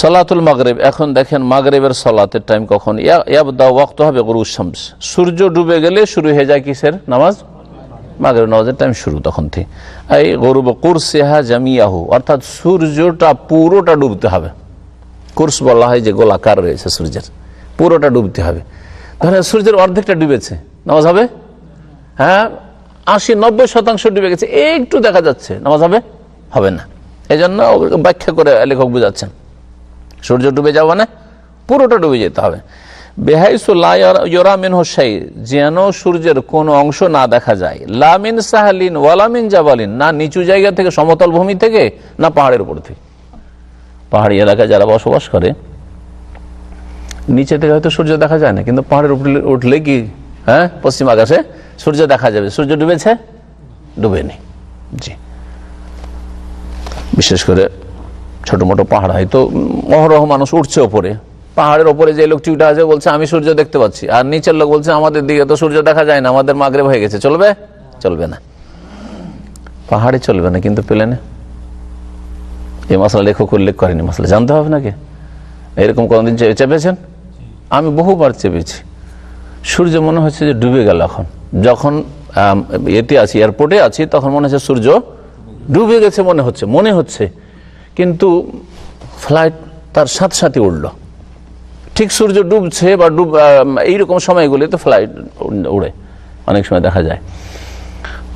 সলাতুল মাগরেব। এখন দেখেন মাগরেবের সলাতের টাইম কখন? ইয়াবদা ওয়াক্ত হবে গরু শামস। সূর্য ডুবে গেলে শুরু হয়ে যায় কিসের? নামাজ? মাগরেব। নামাজের টাইম শুরু তখন থেকে। এই গরুব কুরসেহা জামিয়াহু। অর্থাৎ সূর্যটা পুরোটা ডুবতে হবে। কুর্স বলা হয় যে গোলাকার রয়েছে সূর্যের। পুরোটা ডুবতে হবে। ধরেন সূর্যের অর্ধেকটা ডুবেছে। নামাজ হবে? হ্যাঁ আশি নব্বই শতাংশ ডুবে গেছে। একটু দেখা যাচ্ছে। নামাজ হবে? হবে না। এই জন্য ব্যাখ্যা করে লেখক বুঝাচ্ছেন। সূর্য ডুবে যাওয়া মানে পুরোটা ডুবে যেতে হবে। বেহাইসুলামিন হোসাই যেন সূর্যের কোন অংশ না দেখা যায়। লামিন সাহালিন ওয়ালামিন জাবালিন, না নিচু জায়গা থেকে, সমতল ভূমি থেকে, না পাহাড়ের উপর থেকে। পাহাড়ি এলাকায় যারা বসবাস করে, নিচে থেকে হয়তো সূর্য দেখা যায় না, কিন্তু পাহাড়ের উপরে উঠলে কি? হ্যাঁ? পশ্চিম আকাশে সূর্য দেখা যাবে। সূর্য ডুবেছে? ডুবেনি। জি। বিশেষ করে ছোট মোটো পাহাড় হয়। তো অহরহ মানুষ উঠছে ওপরে। পাহাড়ের ওপরে যে লোকটি উঠে আছে বলছে, আমি সূর্য দেখতে পাচ্ছি। আর নিচের লোক বলছে, আমাদের দিকে তো সূর্য দেখা যায় না, আমাদের মাগরে হয়ে গেছে। চলবে? চলবে না। পাহাড়ে চলবে না কিন্তু প্লেনে। এই মশলা লেখক উল্লেখ করেনি। মশলা জানতে হবে নাকি এরকম কোনদিন চেপেছেন? আমি বহুবার চেপেছি। সূর্য মনে হচ্ছে যে ডুবে গেল এখন। যখন এতে আছি, এয়ারপোর্টে আছি, তখন মনে হচ্ছে সূর্য ডুবে গেছে মনে হচ্ছে মনে হচ্ছে। কিন্তু ফ্লাইট তার সাথে সাথে উঠল। ঠিক সূর্য ডুবছে বা ডুব এইরকম সময়গুলিতে ফ্লাইট উড়ে অনেক সময় দেখা যায়।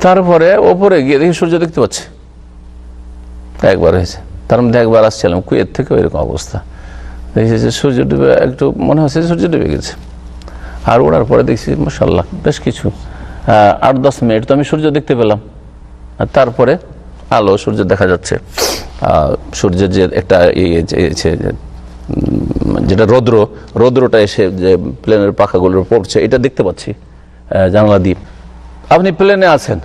তারপরে ওপরে গিয়ে দেখি সূর্য দেখতে পাচ্ছি। একবার হয়েছে। তার মধ্যে একবার আসছিলাম কুয়ের থেকে এরকম অবস্থা। দেখছি যে সূর্য ডুবে, একটু মনে হচ্ছে সূর্য ডুবে গেছে। আর ওড়ার পরে দেখছি মশাল্লাহ বেশ কিছু। আট দশ মিনিট তো আমি সূর্য দেখতে পেলাম। আর তারপরে আলো, সূর্য দেখা যাচ্ছে। সূর্যের যে একটা ইয়ে যেটা রৌদ্র, রৌদ্রটা এসে যে প্লেনের পাখাগুলোর পড়ছে, এটা দেখতে পাচ্ছি জানলা দ্বীপ আপনি প্লেনে আছেন?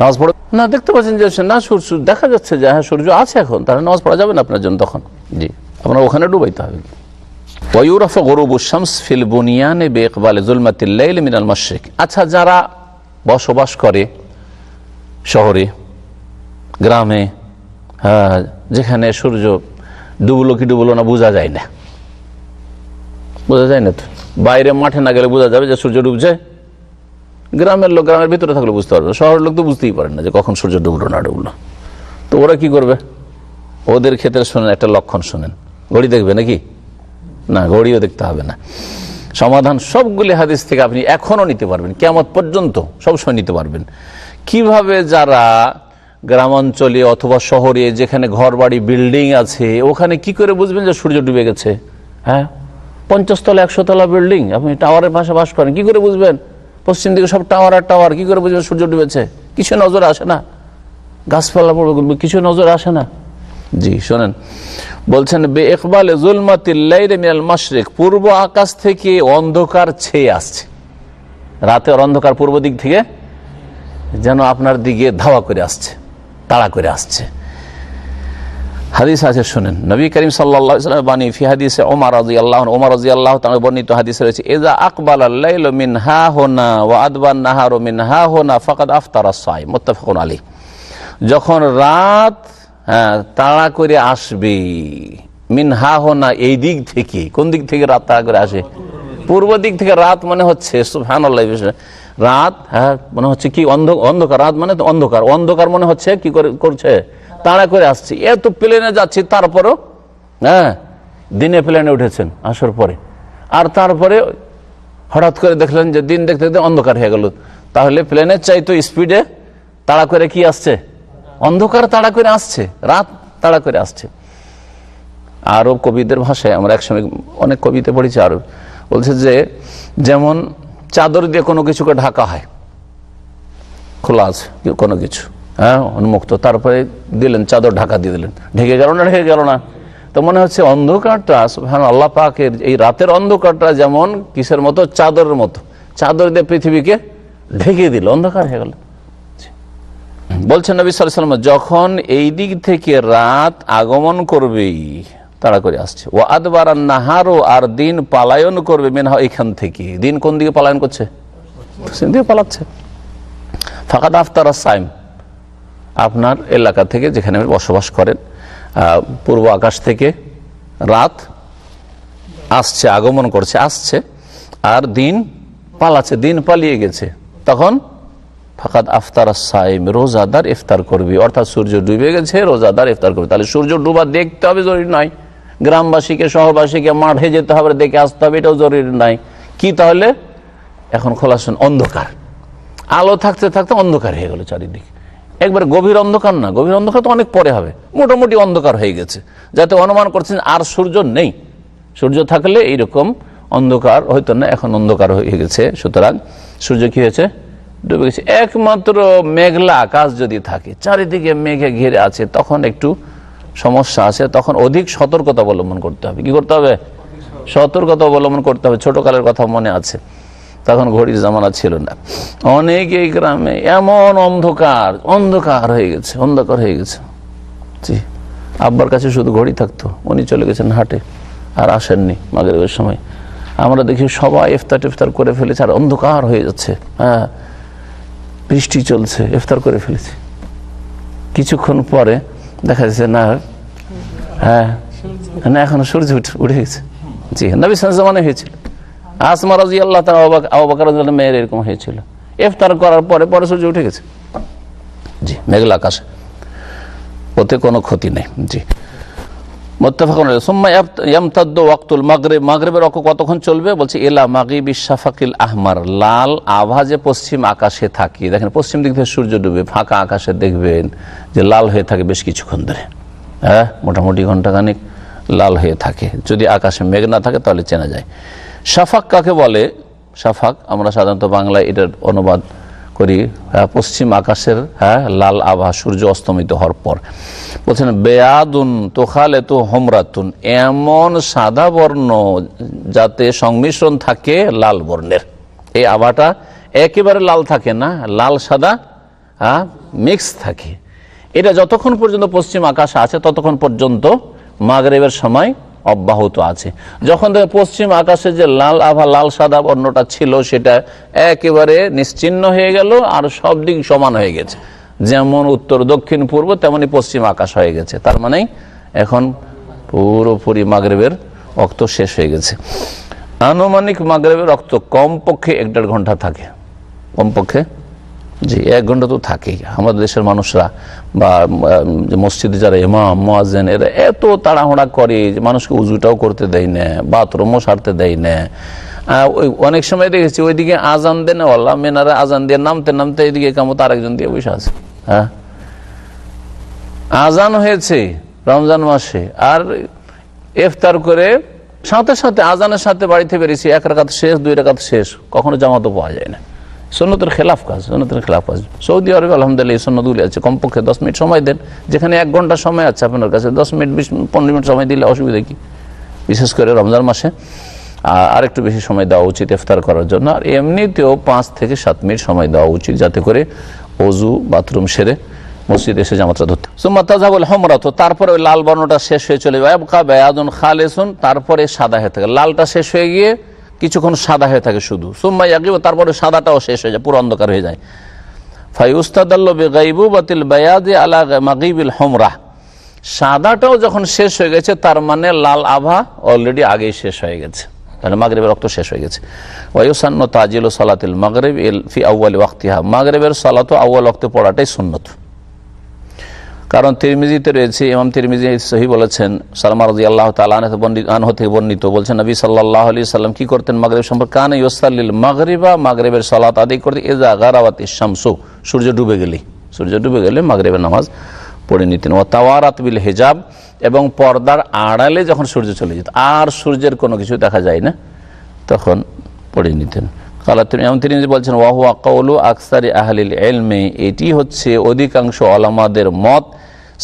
নামাজ পড়ে না, দেখতে পাচ্ছেন যে না, সূর্য দেখা যাচ্ছে যে হ্যাঁ সূর্য আছে এখন, তাহলে নামাজ পড়া যাবে না আপনার জন্য তখন। জি, আপনার ওখানে ডুবাইতে হবে। মিনাল আচ্ছা যারা বসবাস করে শহরে, গ্রামে যেখানে সূর্য ডুবলো কি ডুবলো না বোঝা যায় না। বোঝা যায় না তো? বাইরে মাঠে না গেলে বোঝা যাবে যে সূর্য ডুবছে। গ্রামের লোক, গ্রামের ভিতরে থাকলে বুঝতে পারবে। শহরের লোক তো বুঝতেই পারেন না যে কখন সূর্য ডুবলো না ডুবলো। তো ওরা কি করবে? ওদের ক্ষেত্রে শোনেন, একটা লক্ষণ শোনেন। ঘড়ি দেখবে নাকি? না, ঘড়িও দেখতে হবে না। সমাধান সবগুলি হাদিস থেকে আপনি এখনও নিতে পারবেন। কেমন পর্যন্ত সবসময় নিতে পারবেন। কীভাবে যারা গ্রামাঞ্চলে অথবা শহরে যেখানে ঘর বাড়ি বিল্ডিং আছে, ওখানে কি করে বুঝবেন যে সূর্য ডুবে গেছে? হ্যাঁ? পঞ্চাশতলা একশো তলা বিল্ডিং, আপনি টাওয়ারের পাশে বাস করেন, কি করে বুঝবেন? পশ্চিম দিকে সব টাওয়ার আর টাওয়ার, কি করে বুঝবেন সূর্য ডুবেছে? কিছু নজর আসে না। গাছপালা বড় কিছু নজর আসে না। জি, শোনেন। বলছেন বে ইকবালে মিনাল মাশরিক, পূর্ব আকাশ থেকে অন্ধকার ছেয়ে আসছে। রাতের অন্ধকার পূর্ব দিক থেকে যেন আপনার দিকে ধাওয়া করে আসছে। তাড়া করে আসছে। হাদিস আছে শুনেন। নবী করিম সাল্লাহ বানী ফি হাদিসে ওমর রাজি আল্লাহ ওমর রাজি আল্লাহ তার বর্ণিত হাদিসে রয়েছে এজা আকবাল আল্লাইল মিন হা হোনা ও আদবান নাহার মিন হা হোনা ফকাদ আফতার সাই মোত্তাফাকুন আলী যখন রাত হ্যাঁ, তাড়া করে আসবে মিন হা হোনা এই দিক থেকে কোন দিক থেকে রাত তাড়া করে আসে? পূর্ব দিক থেকে রাত মনে হচ্ছে সুবহানাল্লাহ রাত হ্যাঁ মনে হচ্ছে কি অন্ধ, অন্ধকার, রাত মানে অন্ধকার। অন্ধকার মনে হচ্ছে কি করে, করছে? তাড়া করে আসছে। এত প্লেনে যাচ্ছি, তারপরও হ্যাঁ দিনে প্লেনে উঠেছেন আসার পরে। আর তারপরে হঠাৎ করে দেখলেন যে দিন দেখতে দেখতে অন্ধকার হয়ে গেল। তাহলে প্লেনের চাইতো স্পিডে তাড়া করে কি আসছে? অন্ধকার তাড়া করে আসছে, রাত তাড়া করে আসছে। আরব কবিদের ভাষায়, আমরা একসময় অনেক কবিতে পড়েছি আরব বলছে যে, যেমন চাদর দিয়ে কোনো কিছুকে ঢাকা হয়। খোলা আছে, কোনো কিছু। হ্যাঁ উন্মুক্ত। তারপরে দিলেন, চাদর ঢাকা দিয়ে দিলেন। ঢেকে গেল না, ঢেকে গেল না? তো মনে হচ্ছে অন্ধকারটা হ্যাঁ আল্লাহ পাকের এই রাতের অন্ধকারটা যেমন কিসের মতো, চাদরের মতো। চাদর দিয়ে পৃথিবীকে ঢেকে দিল, অন্ধকার হয়ে গেল। বলছেন নবী সাল্লাম যখন এই দিক থেকে রাত আগমন করবেই তাড়া করে আসছে। ও আদবার নাহারও আর দিন পালায়ন করবে মেনহা এখান থেকে। দিন কোন দিকে পালায়ন করছে? পশ্চিম দিকে পালাচ্ছে। ফাঁকাদ আফতার সাইম। আপনার এলাকা থেকে যেখানে বসবাস করেন পূর্ব আকাশ থেকে রাত আসছে, আগমন করছে, আসছে, আর দিন পালাচ্ছে, দিন পালিয়ে গেছে। তখন ফাকাদ আফতার সাইম রোজাদার ইফতার করবি। অর্থাৎ সূর্য ডুবে গেছে, রোজাদার ইফতার করবি। তাহলে সূর্য ডুবা দেখতে হবে, জরুরি নয়। গ্রামবাসীকে, শহরবাসীকে মাঠে যেতে হবে, দেখে আসতে হবে, এটাও জরুরি নাই। কি তাহলে? এখন খোলাসন, অন্ধকার। আলো থাকতে থাকতে অন্ধকার হয়ে গেল চারিদিকে। একবার গভীর অন্ধকার না, গভীর অন্ধকার তো অনেক পরে হবে। মোটামুটি অন্ধকার হয়ে গেছে। যাতে অনুমান করছেন, আর সূর্য নেই। সূর্য থাকলে এইরকম অন্ধকার হয়তো না, এখন অন্ধকার হয়ে গেছে। সুতরাং সূর্য কি হয়েছে? ডুবে গেছে। একমাত্র মেঘলা আকাশ যদি থাকে, চারিদিকে মেঘে ঘিরে আছে, তখন একটু সমস্যা আছে, তখন অধিক সতর্কতা অবলম্বন করতে হবে। কি করতে হবে? সতর্কতা অবলম্বন করতে হবে। ছোটকালের কথা মনে আছে। তখন ঘড়ির জামানা ছিল না। অনেক এই গ্রামে এমন অন্ধকার অন্ধকার হয়ে গেছে, অন্ধকার হয়ে গেছে। জি, আব্বার কাছে শুধু ঘড়ি থাকতো। উনি চলে গেছেন হাটে আর আসেননি মাগরেবের সময়। আমরা দেখি সবাই ইফতার টিফতার করে ফেলেছে আর অন্ধকার হয়ে যাচ্ছে। হ্যাঁ বৃষ্টি চলছে, ইফতার করে ফেলেছে। কিছুক্ষণ পরে দেখা যাচ্ছে না। হ্যাঁ। না, এখনও সূর্য উঠে- গেছে। জি, নবী জামানে হয়েছিল। আসমা রাজি আল্লাহ তার আবাকার মেয়ের এরকম হয়েছিল। ইফতার করার পরে পরে সূর্য উঠে গেছে। জি, মেঘলা আকাশে। ওতে কোনো ক্ষতি নেই। জি। মোত্তাফাকুন। সুম্মা ইয়াব- ওয়াক্তুল মাগরিব। মাগরিবের অক্ষ কতক্ষণ চলবে? বলছে এলা মাগরিবি শাফাকিল আহমার। লাল আভা যে পশ্চিম আকাশে থাকে। দেখেন, পশ্চিম দিক থেকে সূর্য ডুবে, ফাঁকা আকাশে দেখবেন যে লাল হয়ে থাকে বেশ কিছুক্ষণ ধরে। হ্যাঁ মোটামুটি ঘন্টাখানিক লাল হয়ে থাকে। যদি আকাশে মেঘ না থাকে, তাহলে চেনা যায়। শাফাক কাকে বলে? শাফাক, আমরা সাধারণত বাংলায় এটার অনুবাদ করি হ্যাঁ, পশ্চিম আকাশের হ্যাঁ লাল আভা সূর্য অস্তমিত হওয়ার পর। বলছেন বেয়াদুন তোখালে তো হোমরাতুন এমন সাদা বর্ণ যাতে সংমিশ্রণ থাকে লাল বর্ণের। এই আভাটা একেবারে লাল থাকে না লাল সাদা হ্যাঁ মিক্স থাকে। এটা যতক্ষণ পর্যন্ত পশ্চিম আকাশ আছে ততক্ষণ পর্যন্ত মাগরেবের সময় অব্যাহত আছে। যখন পশ্চিম আকাশে যে লাল আভা, লাল সাদা বর্ণটা ছিল, সেটা একেবারে নিশ্চিন্ন হয়ে গেল আর সব দিক সমান হয়ে গেছে। যেমন উত্তর, দক্ষিণ, পূর্ব, তেমনি পশ্চিম আকাশ হয়ে গেছে। তার মানে এখন পুরোপুরি মাগরেবের রক্ত শেষ হয়ে গেছে। আনুমানিক মাগরেবের রক্ত কমপক্ষে এক দেড় ঘণ্টা থাকে। কমপক্ষে জি, এক ঘণ্টা তো থাকেই। আমাদের দেশের মানুষরা বা মসজিদে যারা ইমাম মোয়াজেন এরা এত তাড়াহুড়া করে যে মানুষকে উজুটাও করতে দেয় না, বাথরুমও সারতে দেয় না। অনেক সময় দেখেছি ওইদিকে আজান দেন আল্লাহ মেনারা আজান দিয়ে নামতে নামতে এইদিকে কামত আরেকজন দিয়ে বসে আছে। হ্যাঁ? আজান হয়েছে রমজান মাসে, আর ইফতার করে সাথে সাথে আজানের সাথে বাড়িতে বেরিয়েছি, এক রাকাত শেষ, দুই রাকাত শেষ, কখনো জামাতও পাওয়া যায় না। সন্ন্যতের খেলাফ কাজ সন্ন্যতের খেলাফ কাজ। সৌদি আরবে, আলহামদুলিল্লাহ সন্ন্যতগুলি আছে। কমপক্ষে দশ মিনিট সময় দেন। যেখানে এক ঘণ্টা সময় আছে আপনার কাছে, দশ মিনিট, বিশ পনেরো মিনিট সময় দিলে অসুবিধা কি? বিশেষ করে রমজান মাসে। আর আরেকটু বেশি সময় দেওয়া উচিত ইফতার করার জন্য। আর এমনিতেও পাঁচ থেকে সাত মিনিট সময় দেওয়া উচিত যাতে করে অজু, বাথরুম সেরে মসজিদ এসে জামাতটা ধরতে। সুম্মা তাজাবুল হমরাত তারপরে ওই লাল বর্ণটা শেষ হয়ে চলে যাবে বেয়াদুন খালেসুন, তারপরে সাদা হয়ে থাকে। লালটা শেষ হয়ে গিয়ে কিছুক্ষণ সাদা হয়ে থাকে শুধু। সুম্মা ইয়াকিব তারপরে সাদাটাও শেষ হয়ে যায়, পুরো অন্ধকার হয়ে যায়। ফাই উস্তাদাল্ল বেগাইবু বাতিল বেয়াদে আলা মাগিবিল হমরা। সাদাটাও যখন শেষ হয়ে গেছে, তার মানে লাল আভা অলরেডি আগেই শেষ হয়ে গেছে। তাহলে মাগরেবের রক্ত শেষ হয়ে গেছে। ওয়ুসান্ন তাজিল সালাতিল মাগরেব ফি আউ্য়ালি ওয়াক্তিহা। মাগরেবের সালাত আউ্য়াল ওয়াক্তে পড়াটাই সুন্নত। কারণ তিরমিজিতে রয়েছে, ইমাম তিরমিজি সহি বলেছেন, সালমা রাজি আল্লাহ তালাহ থেকে বর্ণিত বলছেন, নবী সাল্লাহ আলি সাল্লাম কি করতেন মাগরেব সম্পর্কে? কান ইউসাল্লিল মাগরিবা, মাগরেবের সালাত আদায় করতে এজা গারাওয়াত শামসু, সূর্য ডুবে গেলে। সূর্য ডুবে গেলে মাগরেবের নামাজ পড়ে নিতেন। ও তাওয়ারাত বিল হেজাব, এবং পর্দার আড়ালে যখন সূর্য চলে যেত, আর সূর্যের কোনো কিছু দেখা যায় না, তখন পড়ে নিতেন। এমন বলছেন ওয়াহু আকাউলু আকসারি আহলিল এলমে এটি হচ্ছে অধিকাংশ আলামাদের মত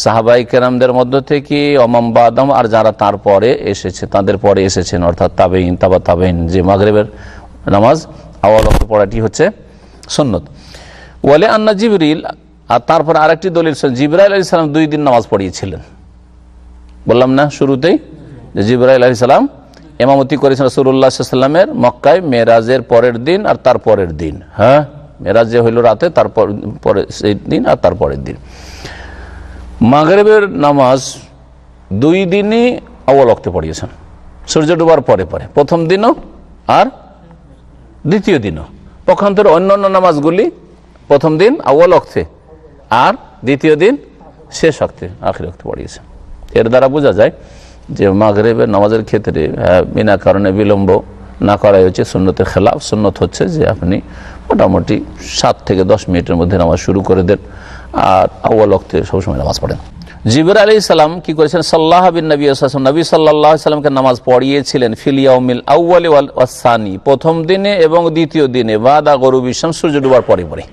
সাহাবাই কেরামদের মধ্য থেকে অমাম্বাদম আর যারা তারপরে এসেছে, তাদের পরে এসেছেন, অর্থাৎ তাবেইন তাবা তাবেইন যে মাগরেবের নামাজ, আওয়াল পড়াটি হচ্ছে সন্নত। ওয়ালে আন্না জিবরিল, আর তারপর আরেকটি দলিল জিবরাইল আলী সালাম দুই দিন নামাজ পড়িয়েছিলেন। বললাম না শুরুতেই, যে জিবরাইল আলী সালাম এমামতি করেছেন রসুল্লাহ সাল্লামের মক্কায়, মেরাজের পরের দিন আর তার পরের দিন। হ্যাঁ মেরাজ যে হইল রাতে, তারপর, পরে সেই দিন আর তার পরের দিন। মাগরেবের নামাজ দুই দিনই আউ্বাল অক্তে পড়িয়েছেন। সূর্য ডুবার পরে পরে। প্রথম দিনও আর দ্বিতীয় দিনও। পক্ষান্তরে অন্য অন্য নামাজগুলি প্রথম দিন আউ্বাল অক্তে আর দ্বিতীয় দিন শেষ অক্তে আখির অক্তে পড়িয়েছেন। এর দ্বারা বোঝা যায় যে মাগরেবের নামাজের ক্ষেত্রে বিনা কারণে বিলম্ব না করাই হচ্ছে সুন্নতের খেলাফ। সুন্নত হচ্ছে যে আপনি মোটামুটি সাত থেকে দশ মিনিটের মধ্যে নামাজ শুরু করে দেন। আর আউ্বাল অক্তে সবসময় নামাজ পড়েন। জিবর আলী সালাম কি করেছেন? সাল্লাহ বিন নবী আসলাম নবী সাল্লাহ সাল্লামকে নামাজ পড়িয়েছিলেন ফিলিয়াউমিল আউ্বালি ওয়াল ওয়াসানি প্রথম দিনে এবং দ্বিতীয় দিনে, বাদা গরু বিশ্বাম সূর্য ডুবার পরে পরে।